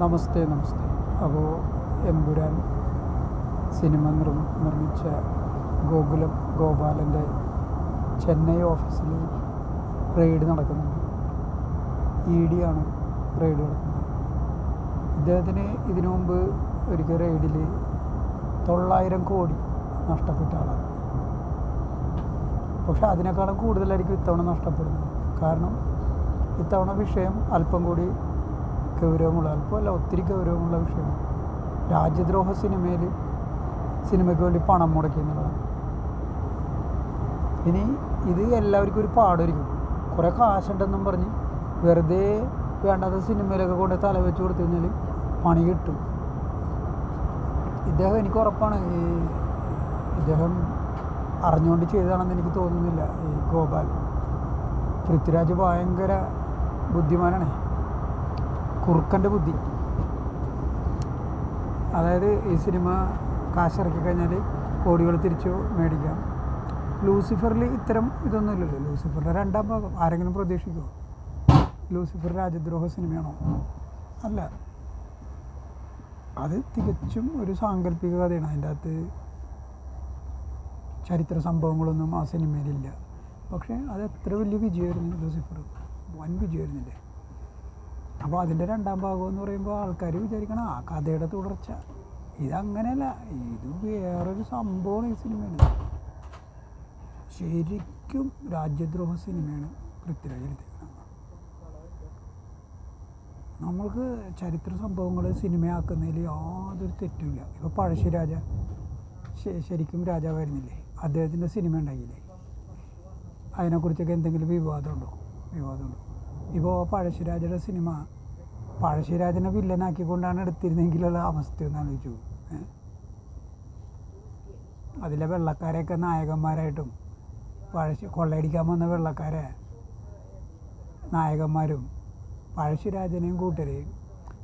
നമസ്തേ നമസ്തേ. അപ്പോൾ എമ്പുരാൻ സിനിമ നിർ നിർമ്മിച്ച ഗോകുലം ഗോപാലന്റെ ചെന്നൈ ഓഫീസിൽ റെയ്ഡ് നടക്കുന്നുണ്ട്. ഇ ഡി ആണ് റെയ്ഡ് നടക്കുന്നത്. ഇദ്ദേഹത്തിന് ഇതിനു മുമ്പ് ഒരിക്കൽ റെയ്ഡിൽ തൊള്ളായിരം കോടി നഷ്ടപ്പെട്ട ആളാണ്. പക്ഷെ അതിനേക്കാളും കൂടുതലായിരിക്കും ഇത്തവണ നഷ്ടപ്പെടുന്നത്. കാരണം ഇത്തവണ വിഷയം അല്പം കൂടി ഗൗരവമുള്ള അല്പമല്ല ഒത്തിരി ഗൗരവമുള്ള വിഷയമാണ്. രാജ്യദ്രോഹ സിനിമയിൽ സിനിമയ്ക്ക് വേണ്ടി പണം മുടക്കി എന്നുള്ളതാണ്. ഇനി ഇത് എല്ലാവർക്കും ഒരു പാടായിരിക്കും. കുറേ കാശുണ്ടെന്നും പറഞ്ഞ് വെറുതെ വേണ്ടാത്ത സിനിമയിലൊക്കെ കൊണ്ട് തല വെച്ച് കൊടുത്തു കഴിഞ്ഞാൽ പണി കിട്ടും. ഇദ്ദേഹം എനിക്ക് ഉറപ്പാണ്. ഈ ഇദ്ദേഹം അറിഞ്ഞുകൊണ്ട് ചെയ്തതാണെന്ന് എനിക്ക് തോന്നുന്നില്ല. ഈ ഗോപാൽ. പൃഥ്വിരാജ് ഭയങ്കര ബുദ്ധിമാനാണ്. കുറുക്കന്റെ ബുദ്ധി. അതായത് ഈ സിനിമ കാശിറക്കി കഴിഞ്ഞാൽ കോടികൾ തിരിച്ചു മേടിക്കാം. ലൂസിഫറിൽ ഇത്തരം ഇതൊന്നുമില്ലല്ലോ ലൂസിഫറിന്റെ രണ്ടാം ഭാഗം. ആരെങ്കിലും പ്രതീക്ഷിക്കുമോ ലൂസിഫർ രാജദ്രോഹ സിനിമയാണോ? അല്ല. അത് തികച്ചും ഒരു സാങ്കല്പിക കഥയാണ്. അതിന്റെ അകത്ത് ചരിത്ര സംഭവങ്ങളൊന്നും ആ സിനിമയിലില്ല. പക്ഷേ അത് എത്ര വലിയ വിജയമായിരുന്നു ലൂസിഫർ? വൻ വിജയമായിരുന്നില്ലേ? അപ്പോൾ അതിന്റെ രണ്ടാം ഭാഗം എന്ന് പറയുമ്പോൾ ആൾക്കാർ വിചാരിക്കണം ആ കഥയുടെ തുടർച്ച. ഇതങ്ങനെയല്ല ഇത് വേറൊരു സംഭവമാണ് ഈ സിനിമയാണ് ശരിക്കും രാജ്യദ്രോഹ സിനിമയാണ് പൃഥ്വിരാജ് എടുത്തിരിക്കുന്നത്. നമ്മൾക്ക് ചരിത്ര സംഭവങ്ങൾ സിനിമയാക്കുന്നതിൽ യാതൊരു തെറ്റുമില്ല ഇപ്പോൾ പഴശ്ശിരാജ ശരിക്കും രാജാവായിരുന്നില്ലേ? അദ്ദേഹത്തിന്റെ സിനിമ ഉണ്ടായില്ലേ? അതിനെക്കുറിച്ചൊക്കെ എന്തെങ്കിലും വിവാദമുണ്ടോ? വിവാദമുണ്ടോ? ഇപ്പോൾ പഴശ്ശിരാജയുടെ സിനിമ. പഴശ്ശിരാജനെ വില്ലനാക്കിക്കൊണ്ടാണ് എടുത്തിരുന്നെങ്കിലുള്ള അവസ്ഥ എന്ന് ആലോചിച്ചു. അതിലെ വെള്ളക്കാരെയൊക്കെ നായകന്മാരായിട്ടും പഴശ്ശി കൊള്ളയടിക്കാൻ വന്ന വെള്ളക്കാരെ നായകന്മാരും പഴശ്ശിരാജനെയും കൂട്ടരെയും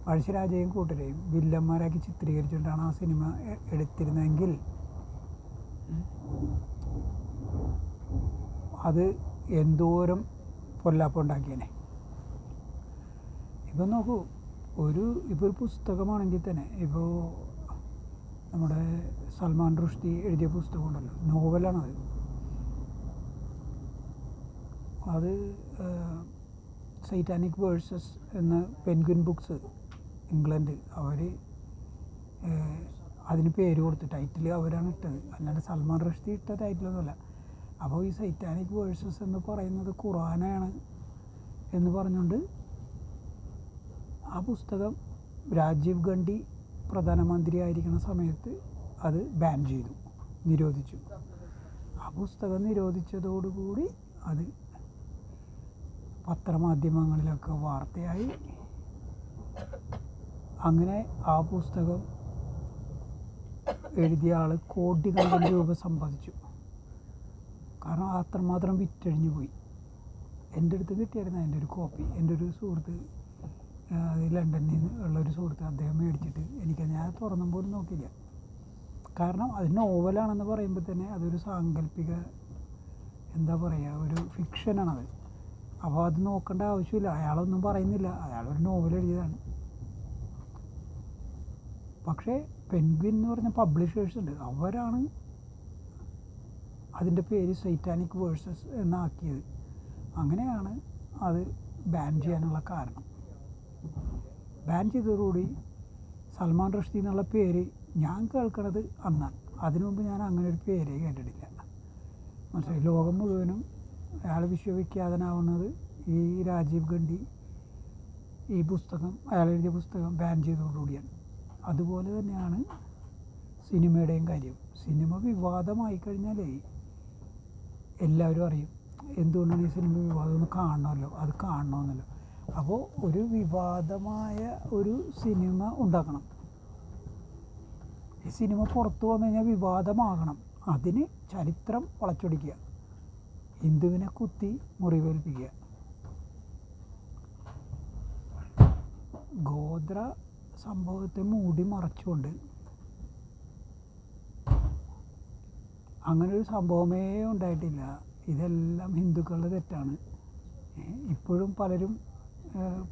പഴശ്ശിരാജയും കൂട്ടരെയും വില്ലന്മാരാക്കി ചിത്രീകരിച്ചുകൊണ്ടാണ് ആ സിനിമ എടുത്തിരുന്നതെങ്കിൽ അത് എന്തോരം പൊല്ലാപ്പുണ്ടാക്കിയേനെ. ഇപ്പം നോക്കൂ ഒരു ഇപ്പോൾ ഒരു പുസ്തകമാണെങ്കിൽ തന്നെ ഇപ്പോൾ നമ്മുടെ സൽമാൻ റുഷ്ദി എഴുതിയ പുസ്തകമുണ്ടല്ലോ നോവലാണ് അത്. അത് സൈറ്റാനിക് വേഴ്സസ് എന്ന പെൻഗ്വിൻ ബുക്സ് ഇംഗ്ലണ്ട് അവർ അതിന് പേര് കൊടുത്ത് ടൈറ്റിൽ അവരാണ് ഇട്ടത്. അല്ലാണ്ട് സൽമാൻ റുഷ്ദി ഇട്ട ടൈറ്റിലൊന്നുമല്ല അപ്പോൾ ഈ സൈറ്റാനിക് വേഴ്സസ് എന്ന് പറയുന്നത് ഖുറാനാണ് എന്ന് പറഞ്ഞുകൊണ്ട് ആ പുസ്തകം രാജീവ് ഗാന്ധി പ്രധാനമന്ത്രി ആയിരിക്കുന്ന സമയത്ത് അത് ബാൻ ചെയ്തു നിരോധിച്ചു. ആ പുസ്തകം നിരോധിച്ചതോടുകൂടി അത് പത്രമാധ്യമങ്ങളിലൊക്കെ വാർത്തയായി. അങ്ങനെ ആ പുസ്തകം എഴുതിയ ആൾ കോടിക്കണക്കിന് രൂപ സമ്പാദിച്ചു. കാരണം അത്രമാത്രം വിറ്റഴിഞ്ഞു പോയി എന്റെ അടുത്ത് കിട്ടിയായിരുന്നു എന്റെ ഒരു കോപ്പി എന്റെ ഒരു സുഹൃത്ത് അത് ലണ്ടനിൽ നിന്ന് ഉള്ള ഒരു സുഹൃത്ത് അദ്ദേഹം മേടിച്ചിട്ട് എനിക്ക് ഞാൻ തുറന്നും പോലും നോക്കിയില്ല. കാരണം അത് നോവലാണെന്ന് പറയുമ്പോൾ തന്നെ അതൊരു സാങ്കല്പിക എന്താ പറയുക ഒരു ഫിക്ഷനാണത്. അപ്പോൾ അത് നോക്കേണ്ട ആവശ്യമില്ല. അയാളൊന്നും പറയുന്നില്ല. അയാളൊരു നോവൽ എഴുതിയതാണ്. പക്ഷേ പെൻഗ്വിൻ എന്ന് പറഞ്ഞ പബ്ലിഷേഴ്സ് ഉണ്ട്. അവരാണ് അതിന്റെ പേര് സൈറ്റാനിക് വേഴ്സസ് എന്നാക്കിയത്. അങ്ങനെയാണ് അത് ബാൻ ചെയ്യാനുള്ള കാരണം. ബാൻ ചെയ്തതോടുകൂടി സൽമാൻ റഷ്ദി എന്നുള്ള പേര് ഞാൻ കേൾക്കണത് അന്നാണ് അതിനു മുമ്പ് ഞാൻ അങ്ങനെ ഒരു പേര് കേട്ടിട്ടില്ല. മനസ്സിലായി? ലോകം മുഴുവനും അയാൾ വിശ്വവിഖ്യാതനാവുന്നത് ഈ രാജീവ് ഗാന്ധി ഈ പുസ്തകം അയാൾ എഴുതിയ പുസ്തകം ബാൻ ചെയ്തതോടുകൂടിയാണ്. അതുപോലെ തന്നെയാണ് സിനിമയുടെയും കാര്യം. സിനിമ വിവാദമായി കഴിഞ്ഞാലേ എല്ലാവരും അറിയും. എന്തുകൊണ്ടാണ് ഈ സിനിമ വിവാദം? ഒന്ന് കാണണമല്ലോ. അത് കാണണമെന്നല്ലോ അപ്പോൾ ഒരു വിവാദമായ ഒരു സിനിമ ഉണ്ടാക്കണം. ഈ സിനിമ പുറത്തു വന്നു കഴിഞ്ഞാൽ വിവാദമാകണം. അതിന് ചരിത്രം വളച്ചൊടിക്കുക. ഹിന്ദുവിനെ കുത്തി മുറിവേൽപ്പിക്കുക. ഗോത്ര സംഭവത്തെ മൂടി മറച്ചുകൊണ്ട് അങ്ങനൊരു സംഭവമേ ഉണ്ടായിട്ടില്ല. ഇതെല്ലാം ഹിന്ദുക്കളുടെ തെറ്റാണ്. ഇപ്പോഴും പലരും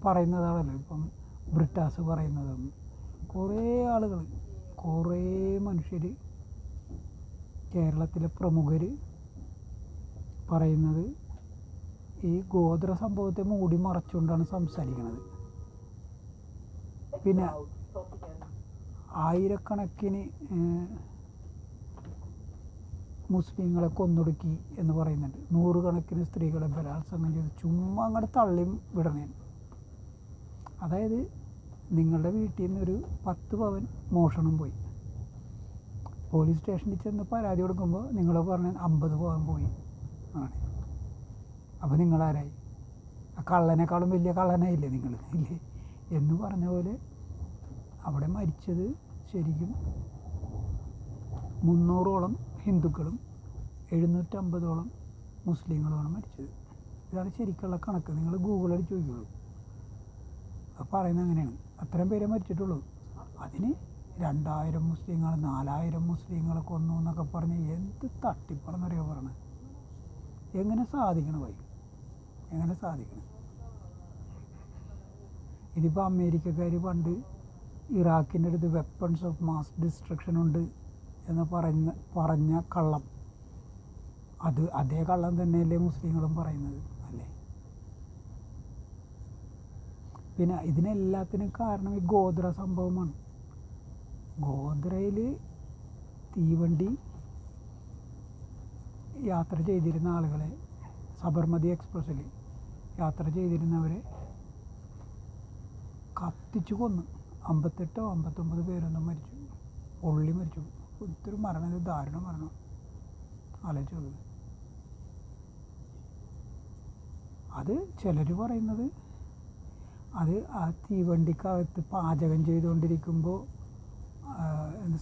പറയുന്നതാണല്ലോ. ഇപ്പം ബ്രിട്ടാസ് പറയുന്നതും കുറേ ആളുകൾ കുറേ മനുഷ്യർ കേരളത്തിലെ പ്രമുഖർ പറയുന്നത് ഈ ഗോത്ര സംഭവത്തെ മൂടി മറച്ചുകൊണ്ടാണ് സംസാരിക്കുന്നത് പിന്നെ ആയിരക്കണക്കിന് മുസ്ലിങ്ങളെ കൊന്നൊടുക്കി എന്ന് പറയുന്നുണ്ട്. നൂറുകണക്കിന് സ്ത്രീകളെ ബലാത്സംഗം ചെയ്ത് ചുമ്മാ അങ്ങോട്ട് തള്ളിയും വിടണേ അതായത് നിങ്ങളുടെ വീട്ടിൽ നിന്നൊരു പത്ത് പവൻ മോഷണം പോയി. പോലീസ് സ്റ്റേഷനിൽ ചെന്ന് പരാതി കൊടുക്കുമ്പോൾ നിങ്ങൾ പറഞ്ഞ അമ്പത് പവൻ പോയി ആണ്. അപ്പോൾ നിങ്ങളാരായി? ആ കള്ളനേക്കാളും വലിയ കള്ളനായില്ലേ നിങ്ങൾ? ഇല്ലേ? എന്ന് പറഞ്ഞ പോലെ അവിടെ മരിച്ചത് ശരിക്കും മുന്നൂറോളം ഹിന്ദുക്കളും എഴുന്നൂറ്റമ്പതോളം മുസ്ലിങ്ങളുമാണ് മരിച്ചത്. ഇതാണ് ശരിക്കുള്ള കണക്ക്. നിങ്ങൾ ഗൂഗിളിൽ അത് പറയുന്നത് അങ്ങനെയാണ്. അത്രയും പേരെ മരിച്ചിട്ടുള്ളൂ. അതിന് രണ്ടായിരം മുസ്ലിങ്ങൾ നാലായിരം മുസ്ലിങ്ങൾ കൊന്നു എന്നൊക്കെ പറഞ്ഞ് എന്ത് തട്ടിപ്പറന്നറിയോ പറയണത് എങ്ങനെ സാധിക്കണം വൈ? എങ്ങനെ സാധിക്കണം? ഇതിപ്പോൾ അമേരിക്കക്കാർ പണ്ട് ഇറാഖിന്റെ അടുത്ത് വെപ്പൺസ് ഓഫ് മാസ് ഡിസ്ട്രക്ഷൻ ഉണ്ട് എന്ന് പറഞ്ഞ പറഞ്ഞ കള്ളം. അത് അതേ കള്ളം തന്നെയല്ലേ മുസ്ലിങ്ങളും പറയുന്നത് അല്ലേ പിന്നെ ഇതിനെല്ലാത്തിനും കാരണം ഈ ഗോത്ര സംഭവമാണ്. ഗോത്രയിൽ തീവണ്ടി യാത്ര ചെയ്തിരുന്ന ആളുകളെ സബർമതി എക്സ്പ്രസ്സിൽ യാത്ര ചെയ്തിരുന്നവരെ കത്തിച്ചു കൊന്നു. അമ്പത്തെട്ടോ അമ്പത്തൊമ്പത് പേരൊന്നും മരിച്ചു. പൊള്ളി മരിച്ചു. ഒത്തിരി മരണം ഇത് ദാരുണ മരണം. ആലോചിച്ചു അത് ചിലർ പറയുന്നത് അത് ആ തീവണ്ടിക്കകത്ത് പാചകം ചെയ്തുകൊണ്ടിരിക്കുമ്പോൾ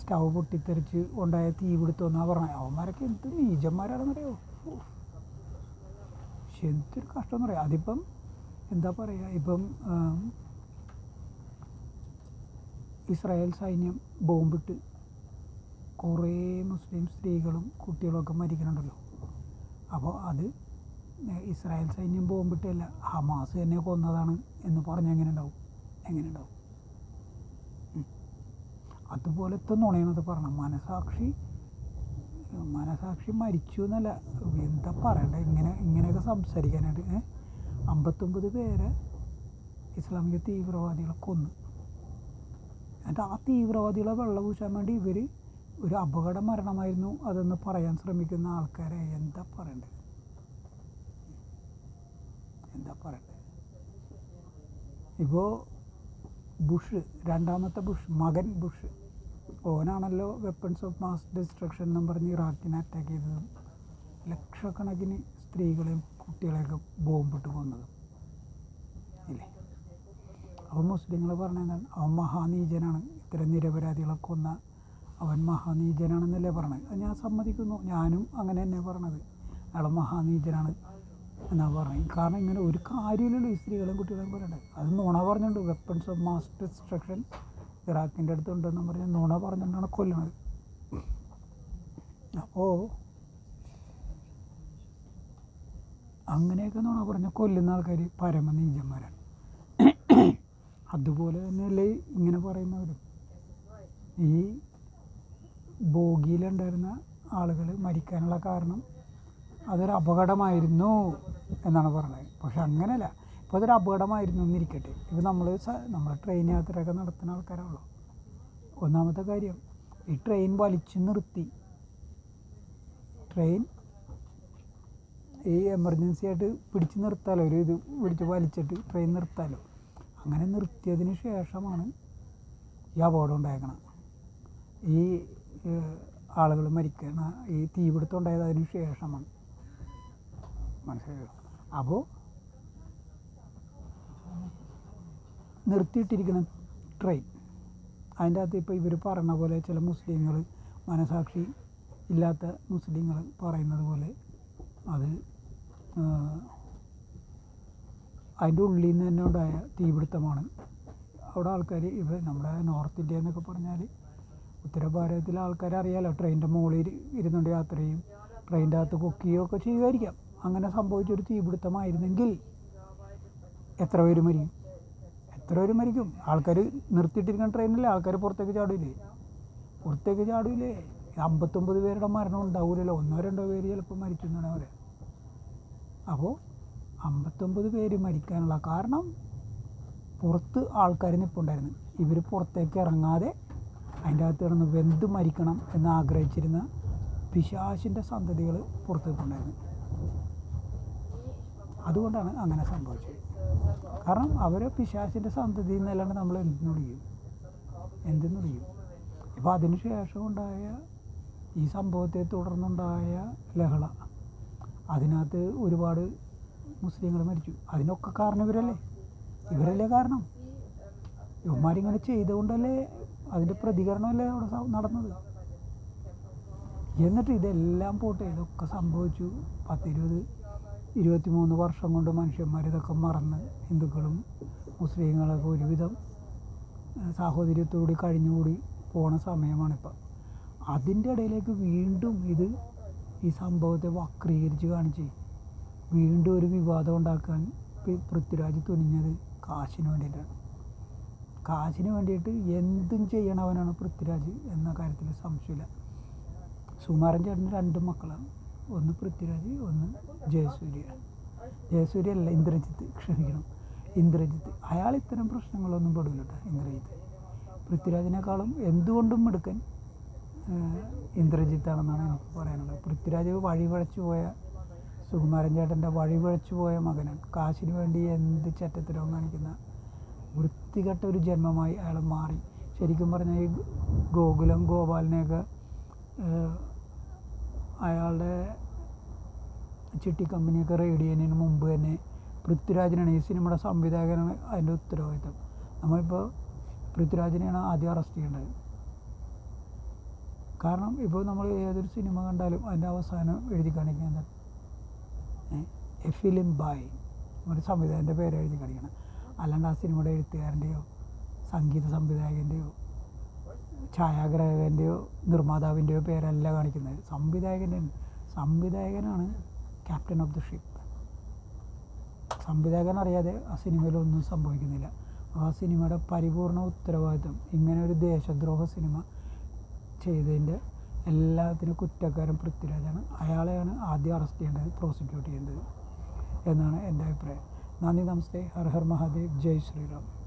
സ്റ്റൗ പൊട്ടിത്തെറിച്ച് ഉണ്ടായ തീ പിടുത്തമെന്നാണ് പറഞ്ഞത്. അവന്മാരൊക്കെ എന്ത് നീചന്മാരാണെന്നറിയോ പക്ഷെ എന്തൊരു കഷ്ടം എന്ന് പറയാം. അതിപ്പം എന്താ പറയുക ഇപ്പം ഇസ്രായേൽ സൈന്യം ബോംബിട്ട് കുറേ മുസ്ലിം സ്ത്രീകളും കുട്ടികളൊക്കെ മരിക്കുന്നുണ്ടല്ലോ. അപ്പോൾ അത് ഇസ്രായേൽ സൈന്യം ബോംബിട്ടല്ല ഹമാസ് തന്നെ കൊന്നതാണ് എന്ന് പറഞ്ഞാൽ എങ്ങനെ ഉണ്ടാവും എങ്ങനെ ഉണ്ടാവും. അതുപോലത്തെ നുണയാണത് പറഞ്ഞത്. മനസാക്ഷി മനസാക്ഷി മരിച്ചു എന്നല്ല. എന്താ പറയണ്ട? ഇങ്ങനെ ഇങ്ങനെയൊക്കെ സംസാരിക്കാനായിട്ട്? അമ്പത്തൊമ്പത് പേരെ ഇസ്ലാമിക തീവ്രവാദികളെ കൊന്നു. എന്നിട്ട് ആ തീവ്രവാദികളെ വെള്ളം പൂശാൻ വേണ്ടി ഇവർ ഒരു അപകട മരണമായിരുന്നു അതെന്ന് പറയാൻ ശ്രമിക്കുന്ന ആൾക്കാരെ. എന്താ പറയണ്ടത് എന്താ പറയട്ടെ? ഇപ്പോൾ ബുഷ് രണ്ടാമത്തെ ബുഷ് മകൻ ബുഷ്. ഓനാണല്ലോ വെപ്പൺസ് ഓഫ് മാസ് ഡിസ്ട്രക്ഷൻ എന്നും പറഞ്ഞ് ഇറാഖിനെ അറ്റാക്ക് ചെയ്തതും ലക്ഷക്കണക്കിന് സ്ത്രീകളെയും കുട്ടികളെയൊക്കെ ബോംബിട്ട് കൊന്നതും. ഇല്ലേ? അപ്പോൾ മുസ്ലിങ്ങൾ പറഞ്ഞതാണ് അവൻ മഹാനീചനാണ്. ഇത്തരം നിരപരാധികളെ കൊന്ന അവൻ മഹാനീചനാണെന്നല്ലേ പറഞ്ഞത്. ഞാൻ സമ്മതിക്കുന്നു. ഞാനും അങ്ങനെ തന്നെ പറഞ്ഞത്. അയാൾ മഹാനീചനാണ്. എന്നാണ് പറഞ്ഞത് കാരണം ഇങ്ങനെ ഒരു കാര്യമില്ലല്ലോ ഈ സ്ത്രീകളും കുട്ടികളും പറയണ്ടത് അത് നുണ പറഞ്ഞിട്ടുണ്ട് വെപ്പൺസ് ഓഫ് മാസ് ഡിസ്ട്രക്ഷൻ ഇറാഖിന്റെ അടുത്തുണ്ടെന്ന് പറഞ്ഞ് നുണ പറഞ്ഞിട്ടാണ് കൊല്ലുന്നത്. അപ്പോൾ അങ്ങനെയൊക്കെ നുണ പറഞ്ഞ് കൊല്ലുന്ന ആൾക്കാർ പരമനീചന്മാരാണ്. അതുപോലെ തന്നെയല്ലേ ഇങ്ങനെ പറയുന്നവരും. ഈ ബോഗിയിലുണ്ടായിരുന്ന ആളുകൾ മരിക്കാനുള്ള കാരണം അതൊരു അപകടമായിരുന്നു എന്നാണ് പറഞ്ഞത്. പക്ഷെ അങ്ങനെയല്ല. ഇപ്പോൾ അതൊരു അപകടമായിരുന്നു എന്നിരിക്കട്ടെ. ഇത് നമ്മൾ നമ്മൾ ട്രെയിൻ യാത്രയൊക്കെ നടത്തുന്ന ആൾക്കാരാണല്ലോ. ഒന്നാമത്തെ കാര്യം ഈ ട്രെയിൻ വലിച്ചു നിർത്തി. ട്രെയിൻ ഈ എമർജൻസി ആയിട്ട് പിടിച്ച് നിർത്താലോ? ഒരു ഇത് പിടിച്ച് വലിച്ചിട്ട് ട്രെയിൻ നിർത്താലോ? അങ്ങനെ നിർത്തിയതിന് ശേഷമാണ് ഈ അപകടം ഉണ്ടായേക്കണം ഈ ആളുകൾ മരിക്കണ ഈ തീപിടുത്തം ഉണ്ടായത് അതിന് ശേഷമാണ്. മനസ്സിലായോ? അപ്പോൾ നിർത്തിയിട്ടിരിക്കുന്ന ട്രെയിൻ അതിന്റെ അകത്ത് ഇപ്പോൾ ഇവർ പറഞ്ഞ പോലെ ചില മുസ്ലിങ്ങൾ മനസാക്ഷി ഇല്ലാത്ത മുസ്ലിങ്ങൾ പറയുന്നത് പോലെ അത് അതിന്റെ ഉള്ളിൽ നിന്ന് തന്നെ ഉണ്ടായ തീപിടുത്തമാണ്. അവിടെ ആൾക്കാർ ഇവ നമ്മുടെ നോർത്ത് ഇന്ത്യ എന്നൊക്കെ പറഞ്ഞാൽ ഉത്തര ഭാരതത്തിലെ ആൾക്കാർ അറിയാലോ ട്രെയിനിന്റെ മുകളിൽ ഇരുന്നുകൊണ്ട് യാത്ര ചെയ്യും. ട്രെയിനിന്റെ അകത്ത് കുക്ക് ചെയ്യുകയൊക്കെ ചെയ്യുമായിരിക്കാം. അങ്ങനെ സംഭവിച്ചൊരു തീപിടുത്തമായിരുന്നെങ്കിൽ എത്ര പേര് മരിക്കും? എത്ര പേര് മരിക്കും? ആൾക്കാർ നിർത്തിയിട്ടിരിക്കുന്ന ട്രെയിനിൽ ആൾക്കാർ പുറത്തേക്ക് ചാടില്ലേ പുറത്തേക്ക് ചാടില്ലേ അമ്പത്തൊമ്പത് പേരുടെ മരണം ഉണ്ടാവില്ലല്ലോ ഒന്നോ രണ്ടോ പേര് ചിലപ്പോൾ മരിച്ചു എന്നാണ് അപ്പോൾ അമ്പത്തൊമ്പത് പേര് മരിക്കാനുള്ള കാരണം പുറത്ത് ആൾക്കാർ നിൽപ്പുണ്ടായിരുന്നു ഇവർ പുറത്തേക്ക് ഇറങ്ങാതെ അതിന്റെ അകത്ത് കിടന്ന് വെന്ത് മരിക്കണം എന്ന് ആഗ്രഹിച്ചിരുന്ന പിശാശിന്റെ സന്തതികൾ പുറത്ത് നിൽപ്പുണ്ടായിരുന്നു അതുകൊണ്ടാണ് അങ്ങനെ സംഭവിച്ചത്. കാരണം അവരെ പിശാസിന്റെ സന്തതി എന്നല്ലാണ്ട് നമ്മൾ എന്തിനു വിളിക്കും എന്തെന്ന് വിളിക്കും ഇപ്പോൾ അതിന് ഉണ്ടായ ഈ സംഭവത്തെ തുടർന്നുണ്ടായ ലഹള. അതിനകത്ത് ഒരുപാട് മുസ്ലിങ്ങൾ മരിച്ചു. അതിനൊക്കെ കാരണം ഇവരല്ലേ? ഇവരല്ലേ കാരണം? ഇവന്മാരിങ്ങനെ ചെയ്തുകൊണ്ടല്ലേ അതിന്റെ പ്രതികരണമല്ലേ അവിടെ നടന്നത്? എന്നിട്ട് ഇതെല്ലാം പോട്ടെ ഇതൊക്കെ സംഭവിച്ചു. പത്തിരുപത് ഇരുപത്തിമൂന്ന് വർഷം കൊണ്ട് മനുഷ്യന്മാർ ഇതൊക്കെ മറന്ന് ഹിന്ദുക്കളും മുസ്ലിങ്ങളൊക്കെ ഒരുവിധം സാഹോദര്യത്തോടി കഴിഞ്ഞുകൂടി പോണ സമയമാണിപ്പോൾ അതിന്റെ ഇടയിലേക്ക് വീണ്ടും ഇത് ഈ സംഭവത്തെ വക്രീകരിച്ച് കാണിച്ച് വീണ്ടും ഒരു വിവാദം ഉണ്ടാക്കാൻ പൃഥ്വിരാജ് തുനിഞ്ഞത് കാശിന് വേണ്ടിയിട്ടാണ്. കാശിന് വേണ്ടിയിട്ട് എന്തും ചെയ്യണവനാണ് പൃഥ്വിരാജ് എന്ന കാര്യത്തിൽ സംശയമില്ല. സുമാരൻ ചേട്ടന് രണ്ട് മക്കളാണ്. ഒന്ന് പൃഥ്വിരാജ് ഒന്ന് ജയസൂര്യ. ജയസൂര്യ അല്ല ഇന്ദ്രജിത്ത് ക്ഷമിക്കണം. ഇന്ദ്രജിത്ത്. അയാൾ ഇത്തരം പ്രശ്നങ്ങളൊന്നും പെടില്ല ഇന്ദ്രജിത്ത്. പൃഥ്വിരാജിനേക്കാളും എന്തുകൊണ്ടും മിടുക്കൻ ഇന്ദ്രജിത്താണെന്നാണ് എനിക്ക് പറയാനുള്ളത്. പൃഥ്വിരാജ് വഴിപഴച്ചു പോയ സുകുമാരൻ ചേട്ടന്റെ വഴിപഴച്ചു പോയ മകനാണ്. കാശിന് വേണ്ടി എന്ത് ചറ്റത്തിലോ കാണിക്കുന്ന വൃത്തികെട്ട ഒരു ജന്മമായി അയാൾ മാറി. ശരിക്കും പറഞ്ഞാൽ ഈ ഗോകുലം ഗോപാലിനെയൊക്കെ അയാളുടെ ചിട്ടി കമ്പനിയൊക്കെ റെയ്ഡ് ചെയ്യുന്നതിന് മുമ്പ് തന്നെ പൃഥ്വിരാജിനാണ് ഈ സിനിമയുടെ സംവിധായകനാണ് അതിന്റെ ഉത്തരവാദിത്തം നമ്മളിപ്പോൾ പൃഥ്വിരാജിനെയാണ് ആദ്യം അറസ്റ്റ് ചെയ്യേണ്ടത്. കാരണം ഇപ്പോൾ നമ്മൾ ഏതൊരു സിനിമ കണ്ടാലും അതിന്റെ അവസാനം എഴുതി കാണിക്കുന്നത് എ ഫിലിം ബായ് ഒരു സംവിധായകന്റെ പേര് എഴുതി കാണിക്കണം. അല്ലാണ്ട് ആ സിനിമയുടെ എഴുത്തുകാരന്റെയോ സംഗീത സംവിധായകന്റെയോ ഛായാഗ്രാഹകന്റെയോ നിർമ്മാതാവിന്റെയോ പേരല്ല കാണിക്കുന്നത്. സംവിധായകന്റെ സംവിധായകനാണ് ക്യാപ്റ്റൻ ഓഫ് ദ ഷിപ്പ്. സംവിധായകൻ അറിയാതെ ആ സിനിമയിലൊന്നും സംഭവിക്കുന്നില്ല. ആ സിനിമയുടെ പരിപൂർണ ഉത്തരവാദിത്വം ഇങ്ങനെ ഒരു ദേശദ്രോഹ സിനിമ ചെയ്തതിന്റെ എല്ലാത്തിനും കുറ്റക്കാരൻ പൃഥ്വിരാജാണ്. അയാളെയാണ് ആദ്യം അറസ്റ്റ് ചെയ്യേണ്ടത് പ്രോസിക്യൂട്ട് ചെയ്യേണ്ടത് എന്നാണ് എന്റെ അഭിപ്രായം. നന്ദി നമസ്തേ. ഹർ ഹർ മഹാദേവ്. ജയ് ശ്രീറാം.